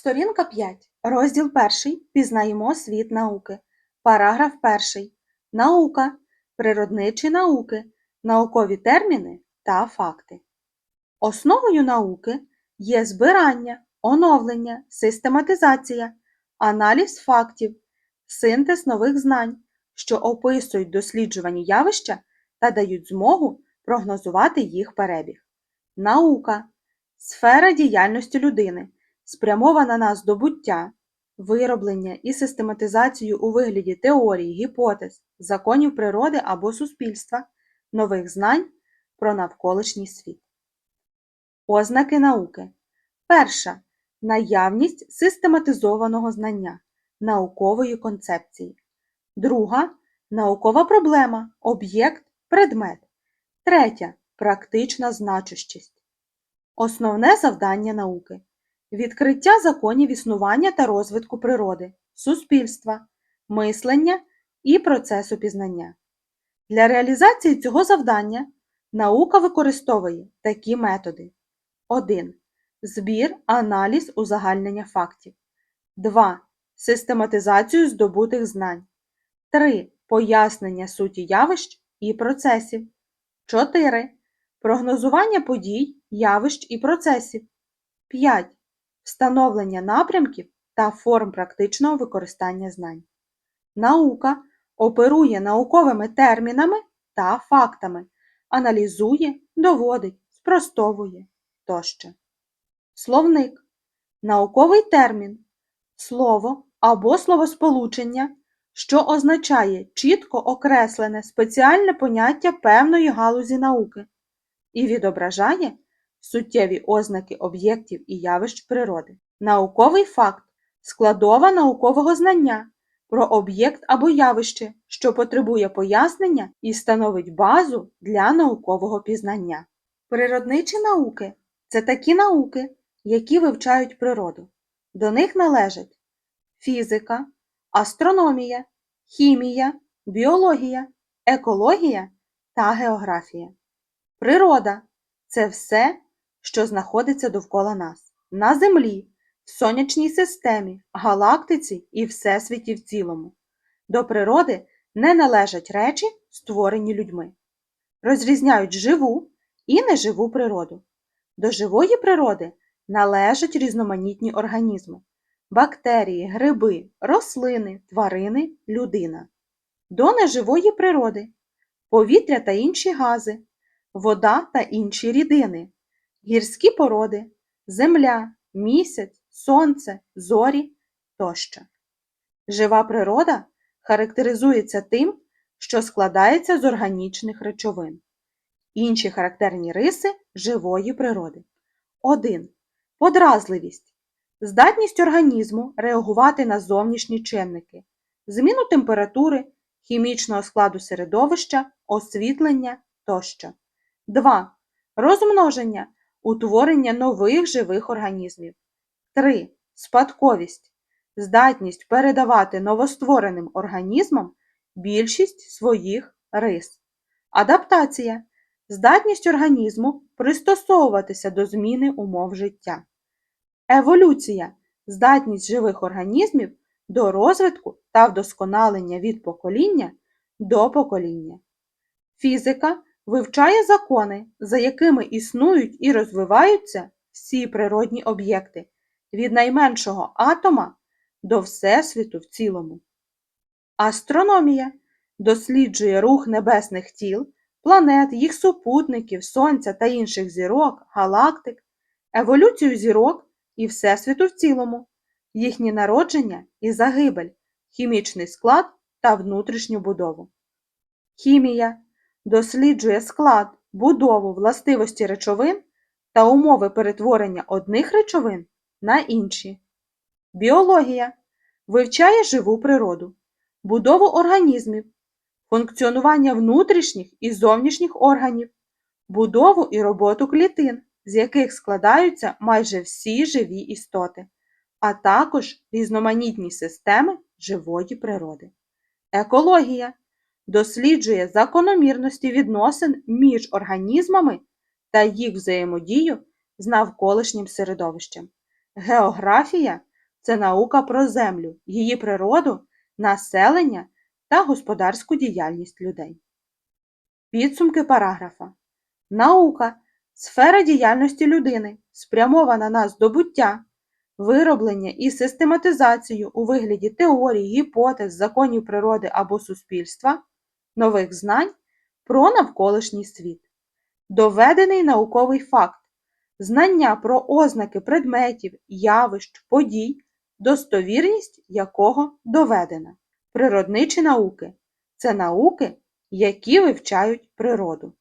Сторінка 5. Розділ 1. Пізнаємо світ науки. Параграф 1. Наука. Природничі науки. Наукові терміни та факти. Основою науки є збирання, оновлення, систематизація, аналіз фактів, синтез нових знань, що описують досліджувані явища та дають змогу прогнозувати їх перебіг. Наука сфера діяльності людини, спрямована на здобуття, вироблення і систематизацію у вигляді теорій, гіпотез, законів природи або суспільства, нових знань про навколишній світ. Ознаки науки. Перша наявність систематизованого знання, наукової концепції. Друга наукова проблема, об'єкт, предмет. Третя практична значущість. Основне завдання науки відкриття законів існування та розвитку природи, суспільства, мислення і процесу пізнання. Для реалізації цього завдання наука використовує такі методи: 1. Збір, аналіз, узагальнення фактів. 2. Систематизацію здобутих знань. 3. Пояснення суті явищ і процесів. 4. Прогнозування подій, явищ і процесів. 5. Встановлення напрямків та форм практичного використання знань. Наука оперує науковими термінами та фактами, аналізує, доводить, спростовує тощо. Словник науковий термін, слово або словосполучення, що означає чітко окреслене спеціальне поняття певної галузі науки і відображає суттєві ознаки об'єктів і явищ природи. Науковий факт складова наукового знання про об'єкт або явище, що потребує пояснення і становить базу для наукового пізнання. Природничі науки це такі науки, які вивчають природу. До них належать фізика, астрономія, хімія, біологія, екологія та географія. Природа це все, що знаходиться довкола нас, на Землі, в сонячній системі, галактиці і всесвіті в цілому. До природи не належать речі, створені людьми. Розрізняють живу і неживу природу. До живої природи належать різноманітні організми бактерії, гриби, рослини, тварини, людина. До неживої природи повітря та інші гази, вода та інші рідини, гірські породи, земля, місяць, сонце, зорі тощо. Жива природа характеризується тим, що складається з органічних речовин. Інші характерні риси живої природи. 1. Подразливість. Здатність організму реагувати на зовнішні чинники, зміну температури, хімічного складу середовища, освітлення тощо. 2. Розмноження, утворення нових живих організмів. 3. Спадковість. Здатність передавати новоствореним організмам більшість своїх рис. Адаптація. Здатність організму пристосовуватися до зміни умов життя. Еволюція здатність живих організмів до розвитку та вдосконалення від покоління до покоління. Фізика вивчає закони, за якими існують і розвиваються всі природні об'єкти від найменшого атома до Всесвіту в цілому. Астрономія досліджує рух небесних тіл, планет, їх супутників, Сонця та інших зірок, галактик, еволюцію зірок і Всесвіту в цілому, їхнє народження і загибель, хімічний склад та внутрішню будову. Хімія досліджує склад, будову, властивості речовин та умови перетворення одних речовин на інші. Біологія вивчає живу природу, будову організмів, функціонування внутрішніх і зовнішніх органів, будову і роботу клітин, з яких складаються майже всі живі істоти, а також різноманітні системи живої природи. Екологія досліджує закономірності відносин між організмами та їх взаємодію з навколишнім середовищем. Географія це наука про землю, її природу, населення та господарську діяльність людей. Підсумки параграфа. Наука сфера діяльності людини, спрямована на здобуття, вироблення і систематизацію у вигляді теорій, гіпотез, законів природи або суспільства, нових знань про навколишній світ. Доведений науковий факт, знання про ознаки предметів, явищ, подій, достовірність якого доведена. Природничі науки це науки, які вивчають природу.